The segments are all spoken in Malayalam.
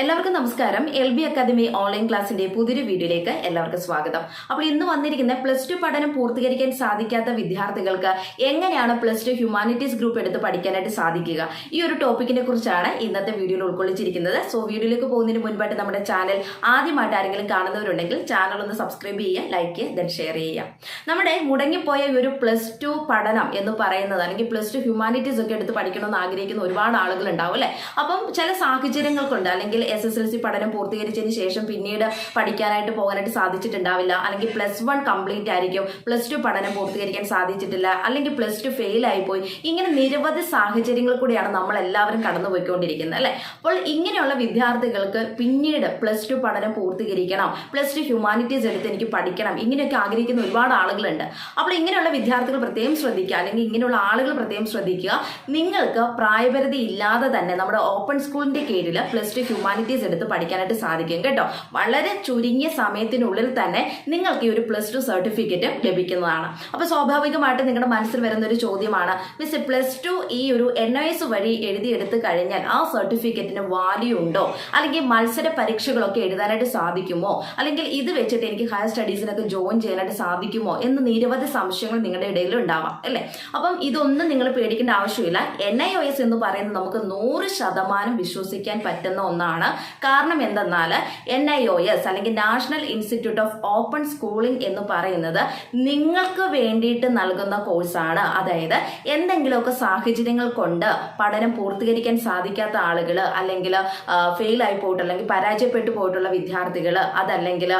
എല്ലാവർക്കും നമസ്കാരം. എൽ ബി അക്കാദമി ഓൺലൈൻ ക്ലാസിന്റെ പുതിയൊരു വീഡിയോയിലേക്ക് എല്ലാവർക്കും സ്വാഗതം. അപ്പോൾ ഇന്ന് വന്നിരിക്കുന്ന പ്ലസ് ടു പഠനം പൂർത്തീകരിക്കാൻ സാധിക്കാത്ത വിദ്യാർത്ഥികൾക്ക് എങ്ങനെയാണ് പ്ലസ് ടു ഹ്യൂമാനിറ്റീസ് ഗ്രൂപ്പ് എടുത്ത് പഠിക്കാനായിട്ട് സാധിക്കുക? ഈ ഒരു ടോപ്പിക്കിനെ കുറിച്ചാണ് ഇന്നത്തെ വീഡിയോയിൽ ഉൾക്കൊള്ളിച്ചിരിക്കുന്നത്. സോ വീഡിയോയിലേക്ക് പോകുന്നതിന് മുൻപായിട്ട് നമ്മുടെ ചാനൽ ആദ്യമായിട്ട് ആരെങ്കിലും കാണുന്നവരുണ്ടെങ്കിൽ ചാനൽ ഒന്ന് സബ്സ്ക്രൈബ് ചെയ്യുക ലൈക്ക് ചെയ്യുക ദെൻ ഷെയർ ചെയ്യുക. നമ്മുടെ മുടങ്ങിപ്പോയ ഈ ഒരു പ്ലസ് ടു പഠനം എന്ന് പറയുന്നത് അല്ലെങ്കിൽ പ്ലസ് ടു ഹ്യൂമാനിറ്റീസ് ഒക്കെ എടുത്ത് പഠിക്കണമെന്ന് ആഗ്രഹിക്കുന്ന ഒരുപാട് ആളുകൾ ഉണ്ടാവും അല്ലെ? അപ്പം ചില സാഹചര്യങ്ങൾ കൊണ്ട് അല്ലെങ്കിൽ എസ് എസ് എൽ സി പഠനം പൂർത്തീകരിച്ചതിന് ശേഷം പിന്നീട് പഠിക്കാനായിട്ട് പോകാനായിട്ട് സാധിച്ചിട്ടുണ്ടാവില്ല. അല്ലെങ്കിൽ പ്ലസ് വൺ കംപ്ലീറ്റ് ആയിരിക്കും. പ്ലസ് ടു പഠനം പൂർത്തീകരിക്കാൻ സാധിച്ചിട്ടില്ല. അല്ലെങ്കിൽ പ്ലസ് ടു ഫെയിൽ ആയിപ്പോയി. ഇങ്ങനെ നിരവധി സാഹചര്യങ്ങൾ കൂടിയാണ് നമ്മൾ എല്ലാവരും കടന്നു പോയിക്കൊണ്ടിരിക്കുന്നത് അല്ലെ? അപ്പോൾ ഇങ്ങനെയുള്ള വിദ്യാർത്ഥികൾക്ക് പിന്നീട് പ്ലസ് ടു പഠനം പൂർത്തീകരിക്കണം. പ്ലസ് ടു ഹ്യൂമാനിറ്റീസ് എടുത്ത് എനിക്ക് പഠിക്കണം. ഇങ്ങനെയൊക്കെ ആഗ്രഹിക്കുന്ന ഒരുപാട് ആളുകളുണ്ട്. അപ്പോൾ ഇങ്ങനെയുള്ള വിദ്യാർത്ഥികൾ പ്രത്യേകം ശ്രദ്ധിക്കുക. അല്ലെങ്കിൽ ഇങ്ങനെയുള്ള ആളുകൾ പ്രത്യേകം ശ്രദ്ധിക്കുക. നിങ്ങൾക്ക് പ്രായപരിധി ഇല്ലാതെ തന്നെ നമ്മുടെ ഓപ്പൺ സ്കൂളിന്റെ കീഴിൽ പ്ലസ് ടു ഹ്യൂമാനിറ്റീസ് എടുത്ത് പഠിക്കാനായിട്ട് സാധിക്കും കേട്ടോ. വളരെ ചുരുങ്ങിയ സമയത്തിനുള്ളിൽ തന്നെ നിങ്ങൾക്ക് ഈ ഒരു പ്ലസ് ടു സർട്ടിഫിക്കറ്റ് ലഭിക്കുന്നതാണ്. അപ്പോൾ സ്വാഭാവികമായിട്ട് നിങ്ങളുടെ മനസ്സിൽ വരുന്ന ഒരു ചോദ്യമാണ് മിസ് പ്ലസ് ടു ഈ ഒരു എൻ എസ് വഴി എഴുതിയെടുത്ത് കഴിഞ്ഞാൽ ആ സർട്ടിഫിക്കറ്റിന് വാല്യൂ ഉണ്ടോ? അല്ലെങ്കിൽ മത്സര പരീക്ഷകളൊക്കെ എഴുതാനായിട്ട് സാധിക്കുമോ? അല്ലെങ്കിൽ ഇത് വെച്ചിട്ട് എനിക്ക് ഹയർ സ്റ്റഡീസിനൊക്കെ ജോയിൻ ചെയ്യാനായിട്ട് സാധിക്കുമോ? എന്ന് നിരവധി സംശയങ്ങൾ നിങ്ങളുടെ ഇടയിൽ ഉണ്ടാവാം അല്ലേ? അപ്പം ഇതൊന്നും നിങ്ങൾ പേടിക്കേണ്ട ആവശ്യമില്ല. എൻ എന്ന് പറയുന്നത് നമുക്ക് നൂറ് ശതമാനം വിശ്വസിക്കാൻ പറ്റുന്ന ഒന്നാണ്. കാരണം എന്തെന്നാൽ എൻ ഐ ഒ എസ് അല്ലെങ്കിൽ national institute of open schooling എന്ന് പറയുന്നത് നിങ്ങൾക്ക് വേണ്ടിയിട്ട് നൽകുന്ന കോഴ്സാണ് അതായത് എന്തെങ്കിലുമൊക്കെ സാഹചര്യങ്ങൾ കൊണ്ട് പഠനം പൂർത്തീകരിക്കാൻ സാധിക്കാത്ത ആളുകൾ അല്ലെങ്കിൽ ഫെയിൽ ആയി പോയിട്ട് അല്ലെങ്കിൽ പരാജയപ്പെട്ടു പോയിട്ടുള്ള വിദ്യാർത്ഥികൾ അതല്ലെങ്കിൽ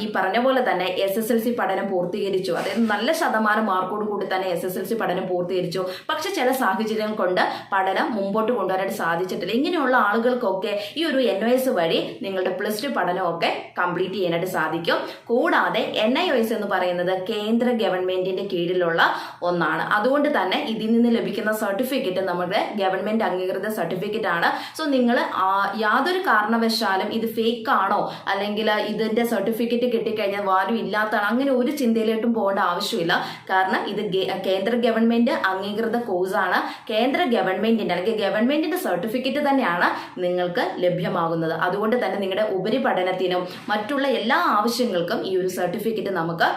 ഈ പറഞ്ഞ പോലെ തന്നെ എസ് എസ് എൽ സി പഠനം പൂർത്തീകരിച്ചു. അതായത് നല്ല ശതമാനം മാർക്കോട് കൂടി തന്നെ എസ് എസ് എൽ സി പഠനം പൂർത്തീകരിച്ചു. പക്ഷെ ചില സാഹചര്യങ്ങൾ കൊണ്ട് പഠനം മുമ്പോട്ട് കൊണ്ടുവരാനായിട്ട് സാധിച്ചിട്ടില്ല. ഇങ്ങനെയുള്ള ആളുകൾക്കൊക്കെ ഈ ഒരു എൻ ഒ എസ് വഴി നിങ്ങളുടെ പ്ലസ് ടു പഠനമൊക്കെ കംപ്ലീറ്റ് ചെയ്യാനായിട്ട് സാധിക്കും. കൂടാതെ എൻ ഐ ഒ എസ് എന്ന് പറയുന്നത് കേന്ദ്ര ഗവൺമെന്റിന്റെ കീഴിലുള്ള ഒന്നാണ്. അതുകൊണ്ട് തന്നെ ഇതിൽ നിന്ന് ലഭിക്കുന്ന സർട്ടിഫിക്കറ്റ് നമ്മുടെ ഗവൺമെന്റ് അംഗീകൃത സർട്ടിഫിക്കറ്റ് ആണ്. സോ നിങ്ങൾ യാതൊരു കാരണവശാലും ഇത് ഫേക്ക് ആണോ? അല്ലെങ്കിൽ ഇതിന്റെ സർട്ടിഫിക്കറ്റ് കിട്ടിക്കഴിഞ്ഞാൽ വാല്യൂ ഇല്ലാത്തതാണ്? അങ്ങനെ ഒരു ചിന്തയിലോട്ടും പോകേണ്ട ആവശ്യമില്ല. കാരണം ഇത് കേന്ദ്ര ഗവൺമെന്റ് അംഗീകൃത കോഴ്സാണ് കേന്ദ്ര ഗവൺമെന്റിന്റെ അല്ലെങ്കിൽ ഗവൺമെന്റിന്റെ സർട്ടിഫിക്കറ്റ് തന്നെയാണ് നിങ്ങൾക്ക് ലഭ്യമാകുന്നത്. അതുകൊണ്ട് തന്നെ നിങ്ങളുടെ ഉപരിപഠനത്തിനും മറ്റുള്ള എല്ലാ ആവശ്യങ്ങൾക്കും ഈ ഒരു സർട്ടിഫിക്കറ്റ് നമുക്ക്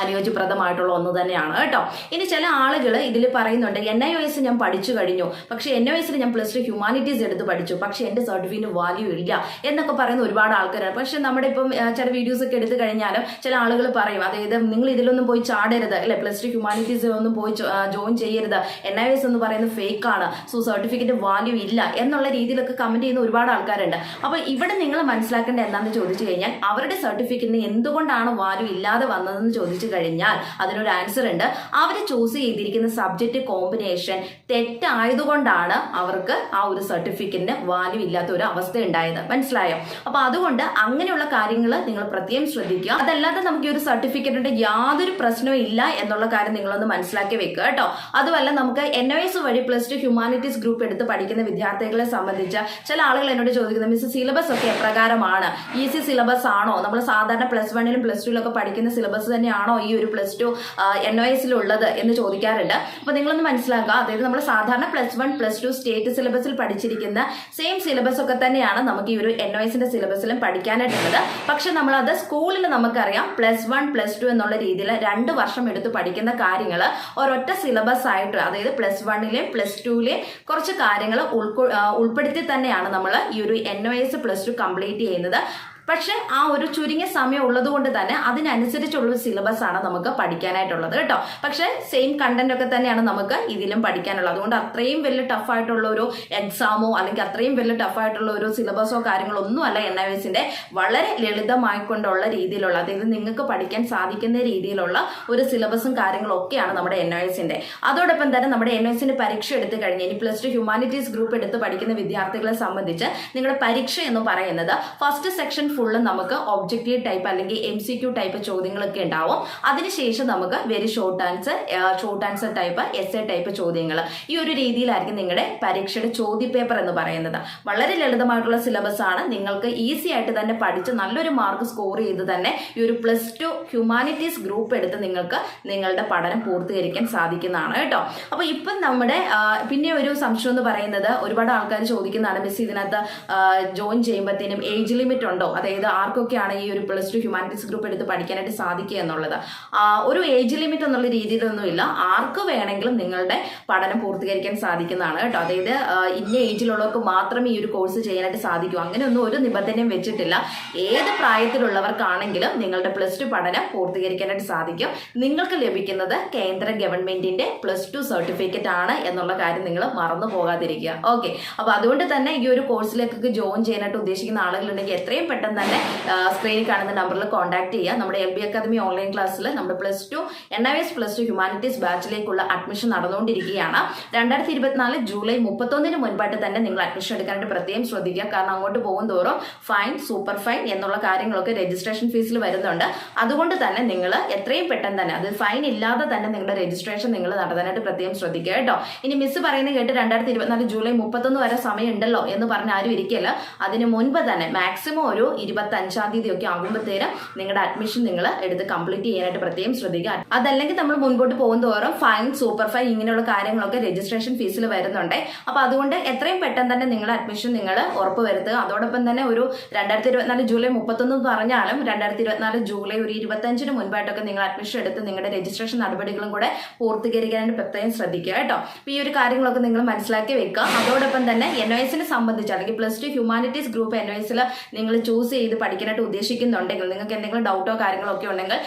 അനുയോജ്യപ്രദമായിട്ടുള്ള ഒന്ന് തന്നെയാണ് കേട്ടോ. ഇനി ചില ആളുകൾ ഇതിൽ പറയുന്നുണ്ട് എൻ ഐ എസ് ഞാൻ പഠിച്ചു കഴിഞ്ഞു. പക്ഷേ എൻ ഐ എസിൽ ഞാൻ പ്ലസ് ടു ഹ്യൂമാനിറ്റീസ് എടുത്ത് പഠിച്ചു. പക്ഷേ എന്റെ സർട്ടിഫിക്കറ്റ് വാല്യൂ ഇല്ല എന്നൊക്കെ പറയുന്ന ഒരുപാട് ആൾക്കാരാണ്. പക്ഷേ നമ്മുടെ ഇപ്പം ചില വീഡിയോസ് ഒക്കെ എടുത്തു കഴിഞ്ഞാലും ചില ആളുകൾ പറയും അതായത് നിങ്ങൾ ഇതിലൊന്നും പോയി ചാടരുത്. അല്ലെ? പ്ലസ് ടു ഹ്യൂമാനിറ്റീസ് ഒന്നും പോയി ജോയിൻ ചെയ്യരുത്. എൻ ഐ എസ് എന്ന് പറയുന്നത് ഫേക്കാണ് സോ സർട്ടിഫിക്കറ്റ് വാല്യൂ ഇല്ല എന്നുള്ള രീതിയിലൊക്കെ കമന്റ് ചെയ്യുന്ന ഒരുപാട് ആൾക്കാരുണ്ട്. അപ്പോൾ ഇവിടെ നിങ്ങൾ മനസ്സിലാക്കേണ്ട എന്താണെന്ന് ചോദിച്ചു കഴിഞ്ഞാൽ അവരുടെ സർട്ടിഫിക്കറ്റിന് എന്തുകൊണ്ടാണ് വാല്യൂ ഇല്ലാതെ വന്നതെന്ന് ചോദിച്ചു കഴിഞ്ഞാൽ അതിനൊരു ആൻസർ ഉണ്ട്. അവർ ചൂസ് ചെയ്തിരിക്കുന്ന സബ്ജക്റ്റ് കോമ്പിനേഷൻ തെറ്റായതുകൊണ്ടാണ് അവർക്ക് ആ ഒരു സർട്ടിഫിക്കറ്റിന് വാല്യൂ ഇല്ലാത്ത ഒരു അവസ്ഥ ഉണ്ടായത് മനസ്സിലായോ? അപ്പൊ അതുകൊണ്ട് അങ്ങനെയുള്ള കാര്യങ്ങൾ നിങ്ങൾ പ്രത്യേകം ശ്രദ്ധിക്കുക. അതല്ലാതെ നമുക്ക് ഈ ഒരു സർട്ടിഫിക്കറ്റിന്റെ യാതൊരു പ്രശ്നവും ഇല്ല എന്നുള്ള കാര്യം നിങ്ങളൊന്ന് മനസ്സിലാക്കി വെക്കുക കേട്ടോ. അതുമല്ല നമുക്ക് എൻ വഴി പ്ലസ് ടു ഹ്യൂമാനിറ്റീസ് ഗ്രൂപ്പ് എടുത്ത് പഠിക്കുന്ന വിദ്യാർത്ഥികളെ സംബന്ധിച്ച് ചില ആളുകൾ എന്നോട് ചോദിക്കുന്നത് മിസ് സിലബസ് ഒക്കെ എപ്രകാരമാണ്? ഈസി സിലബസ് ആണോ? നമ്മൾ സാധാരണ പ്ലസ് വണ്ണിലും പ്ലസ് ടുവിലൊക്കെ പഠിക്കുന്ന സിലബസ് തന്നെയാണോ ഈ ഒരു പ്ലസ് ടു എൻ ഒ എസിലുള്ളത് എന്ന് ചോദിക്കാറുണ്ട്. അപ്പൊ നിങ്ങളൊന്ന് മനസ്സിലാക്കുക അതായത് നമ്മൾ സാധാരണ plus one plus two state സിലബസിൽ പഠിച്ചിരിക്കുന്ന സെയിം സിലബസ് ഒക്കെ തന്നെയാണ് നമുക്ക് ഈ ഒരു എൻ ഒ എസിന്റെ സിലബസിലും പഠിക്കാനായിട്ടുള്ളത്. പക്ഷെ നമ്മളത് സ്കൂളിൽ നമുക്കറിയാം പ്ലസ് വൺ പ്ലസ് ടു എന്നുള്ള രീതിയിൽ രണ്ട് വർഷം എടുത്ത് പഠിക്കുന്ന കാര്യങ്ങൾ ഒരൊറ്റ സിലബസ് ആയിട്ട് അതായത് പ്ലസ് വണ്ണിലെയും പ്ലസ് ടുവിലെയും കുറച്ച് കാര്യങ്ങൾ ഉൾപ്പെടുത്തി തന്നെയാണ് നമ്മൾ ഈ ഒരു N O S plus two complete ചെയ്യുന്നത്. പക്ഷെ ആ ഒരു ചുരുങ്ങിയ സമയം ഉള്ളത് കൊണ്ട് തന്നെ അതിനനുസരിച്ചുള്ള ഒരു സിലബസ് ആണ് നമുക്ക് പഠിക്കാനായിട്ടുള്ളത് കേട്ടോ. പക്ഷെ സെയിം കണ്ടന്റ് ഒക്കെ തന്നെയാണ് നമുക്ക് ഇതിലും പഠിക്കാനുള്ളത്. അതുകൊണ്ട് അത്രയും വലിയ ടഫായിട്ടുള്ള ഒരു എക്സാമോ അല്ലെങ്കിൽ അത്രയും വലിയ ടഫായിട്ടുള്ള ഒരു സിലബസോ കാര്യങ്ങളോ ഒന്നും അല്ല എൻ ഐ എസിന്റെ വളരെ ലളിതമായിക്കൊണ്ടുള്ള രീതിയിലുള്ള അതായത് നിങ്ങൾക്ക് പഠിക്കാൻ സാധിക്കുന്ന രീതിയിലുള്ള ഒരു സിലബസും കാര്യങ്ങളും ഒക്കെയാണ് നമ്മുടെ എൻ ഐ എസിന്റെ അതോടൊപ്പം തന്നെ നമ്മുടെ എൻ ഐ എസിന്റെ പരീക്ഷ എടുത്തു കഴിഞ്ഞ് ഇനി പ്ലസ് ടു ഹ്യൂമാനിറ്റീസ് ഗ്രൂപ്പ് എടുത്ത് പഠിക്കുന്ന വിദ്യാർത്ഥികളെ സംബന്ധിച്ച് നിങ്ങളുടെ പരീക്ഷ എന്ന് പറയുന്നത് ഫസ്റ്റ് സെക്ഷൻ ഫുള്ളും നമുക്ക് ഒബ്ജക്റ്റീവ് ടൈപ്പ് അല്ലെങ്കിൽ എം സി ക്യൂ ടൈപ്പ് ചോദ്യങ്ങളൊക്കെ ഉണ്ടാവും. അതിനുശേഷം നമുക്ക് very short answer short answer type S A type ചോദ്യങ്ങൾ. ഈ ഒരു രീതിയിലായിരിക്കും നിങ്ങളുടെ പരീക്ഷയുടെ ചോദ്യപേപ്പർ എന്ന് പറയുന്നത്. വളരെ ലളിതമായിട്ടുള്ള സിലബസ് ആണ്. നിങ്ങൾക്ക് ഈസി ആയിട്ട് തന്നെ പഠിച്ച് നല്ലൊരു മാർക്ക് സ്കോർ ചെയ്ത് തന്നെ ഈ ഒരു പ്ലസ് ടു ഹ്യൂമാനിറ്റീസ് ഗ്രൂപ്പ് എടുത്ത് നിങ്ങൾക്ക് നിങ്ങളുടെ പഠനം പൂർത്തീകരിക്കാൻ സാധിക്കുന്നതാണ് കേട്ടോ. അപ്പോൾ ഇപ്പം നമ്മുടെ പിന്നെ ഒരു സംശയം എന്ന് പറയുന്നത് ഒരുപാട് ആൾക്കാർ ചോദിക്കുന്നതാണ് മിസ് ഇതിനകത്ത് ജോയിൻ ചെയ്യുമ്പോഴത്തേനും ഏജ് ലിമിറ്റ് ഉണ്ടോ? അതായത് ആർക്കൊക്കെയാണ് ഈ ഒരു പ്ലസ് ടു ഹ്യൂമാനിറ്റീസ് ഗ്രൂപ്പ് എടുത്ത് പഠിക്കാനായിട്ട് സാധിക്കുക എന്നുള്ളത്. ഒരു ഏജ് ലിമിറ്റ് എന്നുള്ള രീതിയിലൊന്നുമില്ല. ആർക്ക് വേണമെങ്കിലും നിങ്ങളുടെ പഠനം പൂർത്തീകരിക്കാൻ സാധിക്കുന്നതാണ് കേട്ടോ. അതായത് ഇന്ന ഏജിലുള്ളവർക്ക് മാത്രമേ ഈ ഒരു കോഴ്സ് ചെയ്യാനായിട്ട് സാധിക്കൂ. അങ്ങനെയൊന്നും ഒരു നിബന്ധനയും വെച്ചിട്ടില്ല. ഏത് പ്രായത്തിലുള്ളവർക്കാണെങ്കിലും നിങ്ങളുടെ പ്ലസ് ടു പഠനം പൂർത്തീകരിക്കാനായിട്ട് സാധിക്കും. നിങ്ങൾക്ക് ലഭിക്കുന്നത് കേന്ദ്ര ഗവൺമെന്റിന്റെ പ്ലസ് ടു സർട്ടിഫിക്കറ്റ് ആണ് എന്നുള്ള കാര്യം നിങ്ങൾ മറന്നു പോകാതിരിക്കുക. ഓക്കെ. അപ്പൊ അതുകൊണ്ട് തന്നെ ഈ ഒരു കോഴ്സിലേക്ക് ജോയിൻ ചെയ്യാനായിട്ട് ഉദ്ദേശിക്കുന്ന ആളുകളുണ്ടെങ്കിൽ എത്രയും പെട്ടെന്ന് തന്നെ സ്ക്രീനിൽ കാണുന്ന നമ്പറിൽ കോൺടാക്ട് ചെയ്യുക. നമ്മുടെ എൽ ബി അക്കാദമി ഓൺലൈൻ ക്ലാസ്സിൽ നമ്മുടെ plus two N I S plus two humanities ബാച്ചിലേക്കുള്ള admission നടന്നുകൊണ്ടിരിക്കുകയാണ്. രണ്ടായിരത്തി ഇരുപത്തിനാല് ജൂലൈ മുപ്പത്തൊന്നിന് മുൻപായിട്ട് തന്നെ നിങ്ങൾ അഡ്മിഷൻ എടുക്കാനായിട്ട് പ്രത്യേകം ശ്രദ്ധിക്കുക. കാരണം അങ്ങോട്ട് പോകും തോറും ഫൈൻ സൂപ്പർ ഫൈൻ എന്നുള്ള കാര്യങ്ങളൊക്കെ രജിസ്ട്രേഷൻ ഫീസിൽ വരുന്നുണ്ട്. അതുകൊണ്ട് തന്നെ നിങ്ങൾ എത്രയും പെട്ടെന്ന് തന്നെ അത് ഫൈൻ ഇല്ലാതെ തന്നെ നിങ്ങളുടെ രജിസ്ട്രേഷൻ നിങ്ങൾ നടത്താനായിട്ട് പ്രത്യേകം ശ്രദ്ധിക്കുക കേട്ടോ. ഇനി മിസ് പറയുന്നത് കേട്ട് രണ്ടായിരത്തി ഇരുപത്തിനാല് ജൂലൈ മുപ്പത്തൊന്ന് വരെ സമയം ഉണ്ടല്ലോ എന്ന് പറഞ്ഞ് ആരും ഇരിക്കില്ല. അതിന് മുൻപ് തന്നെ മാക്സിമം ഒരു ഇരുപത്തി അഞ്ചാം തീയതി ഒക്കെ ആകുമ്പോഴത്തേനും നിങ്ങളുടെ അഡ്മിഷൻ നിങ്ങൾ എടുത്ത് കംപ്ലീറ്റ് ചെയ്യാനായിട്ട് പ്രത്യേകം ശ്രദ്ധിക്കുക. അതല്ലെങ്കിൽ നമ്മൾ മുൻപോട്ട് പോകും തോറും ഫൈൻ സൂപ്പർ ഫൈൻ ഇങ്ങനെയുള്ള കാര്യങ്ങളൊക്കെ രജിസ്ട്രേഷൻ ഫീസിൽ വരുന്നുണ്ട്. അപ്പൊ അതുകൊണ്ട് എത്രയും പെട്ടെന്ന് തന്നെ നിങ്ങളുടെ അഡ്മിഷൻ നിങ്ങൾ ഉറപ്പ് വരുത്തുക. അതോടൊപ്പം തന്നെ ഒരു രണ്ടായിരത്തി ഇരുപത്തിനാല് ജൂലൈ മുപ്പത്തൊന്ന് പറഞ്ഞാലും രണ്ടായിരത്തി ഇരുപത്തിനാല് ജൂലൈ ഒരു ഇരുപത്തഞ്ചിന് മുൻപായിട്ടൊക്കെ നിങ്ങൾ അഡ്മിഷൻ എടുത്ത് നിങ്ങളുടെ രജിസ്ട്രേഷൻ നടപടികളും കൂടെ പൂർത്തീകരിക്കാനായിട്ട് പ്രത്യേകം ശ്രദ്ധിക്കുക കേട്ടോ. ഈ ഒരു കാര്യങ്ങളൊക്കെ നിങ്ങൾ മനസ്സിലാക്കി വെക്കുക. അതോടൊപ്പം തന്നെ എൻ എസിനെ സംബന്ധിച്ച് അല്ലെങ്കിൽ plus two humanities group N എസിൽ നിങ്ങൾ ചൂസ് ചെയ്ത് പഠിക്കാനായിട്ട് ഉദ്ദേശിക്കുന്നുണ്ടെങ്കിൽ നിങ്ങൾക്ക് എന്തെങ്കിലും ഡൗട്ടോ കാര്യങ്ങളോ ഒക്കെ ഉണ്ടെങ്കിൽ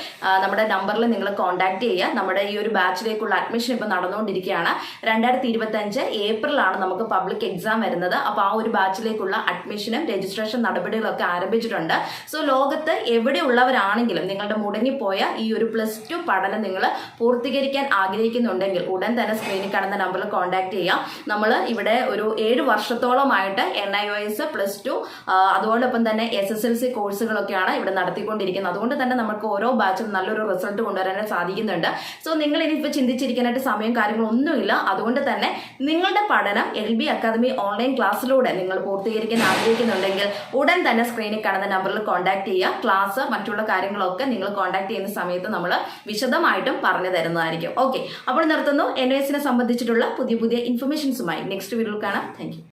നമ്മുടെ നമ്പറിൽ നിങ്ങൾ കോൺടാക്ട് ചെയ്യുക. നമ്മുടെ ഈ ഒരു ബാച്ചിലേക്കുള്ള അഡ്മിഷൻ ഇപ്പോൾ നടന്നുകൊണ്ടിരിക്കുകയാണ്. രണ്ടായിരത്തി ഇരുപത്തഞ്ച് ഏപ്രിലാണ് നമുക്ക് പബ്ലിക് എക്സാം വരുന്നത്. അപ്പോൾ ആ ഒരു ബാച്ചിലേക്കുള്ള അഡ്മിഷനും രജിസ്ട്രേഷൻ നടപടികളൊക്കെ ആരംഭിച്ചിട്ടുണ്ട്. സോ ലോകത്ത് എവിടെയുള്ളവരാണെങ്കിലും നിങ്ങളുടെ മുടങ്ങിപ്പോയ ഈ ഒരു പ്ലസ് ടു പഠനം നിങ്ങൾ പൂർത്തീകരിക്കാൻ ആഗ്രഹിക്കുന്നുണ്ടെങ്കിൽ ഉടൻ തന്നെ സ്ക്രീനിൽ കാണുന്ന നമ്പറിൽ കോൺടാക്ട് ചെയ്യാം. നമ്മൾ ഇവിടെ ഒരു ഏഴ് വർഷത്തോളമായിട്ട് N I O S plus two അതോടൊപ്പം തന്നെ എസ് എൽ സി കോഴ്സുകളൊക്കെയാണ് ഇവിടെ നടത്തിക്കൊണ്ടിരിക്കുന്നത്. അതുകൊണ്ട് തന്നെ നമുക്ക് ഓരോ ബാച്ചും നല്ലൊരു റിസൾട്ട് കൊണ്ടുവരാനായിട്ട് സാധിക്കുന്നുണ്ട്. സോ നിങ്ങൾ ഇനിയിപ്പോൾ ചിന്തിച്ചിരിക്കാനായിട്ട് സമയം കാര്യങ്ങളൊന്നുമില്ല. അതുകൊണ്ട് തന്നെ നിങ്ങളുടെ പഠനം എൽ ബി അക്കാദമി ഓൺലൈൻ ക്ലാസ്സിലൂടെ നിങ്ങൾ പൂർത്തീകരിക്കാൻ ആഗ്രഹിക്കുന്നുണ്ടെങ്കിൽ ഉടൻ തന്നെ സ്ക്രീനിൽ കാണുന്ന നമ്പറിൽ കോൺടാക്ട് ചെയ്യുക. ക്ലാസ് മറ്റുള്ള കാര്യങ്ങളൊക്കെ നിങ്ങൾ കോൺടാക്ട് ചെയ്യുന്ന സമയത്ത് നമ്മൾ വിശദമായിട്ടും പറഞ്ഞു തരുന്നതായിരിക്കും. ഓക്കെ അപ്പോൾ നിർത്തുന്നു. എൻ എസിനെ സംബന്ധിച്ചിട്ടുള്ള പുതിയ പുതിയ ഇൻഫർമേഷൻസുമായി നെക്സ്റ്റ് വീഡിയോയിൽ കാണാം. താങ്ക്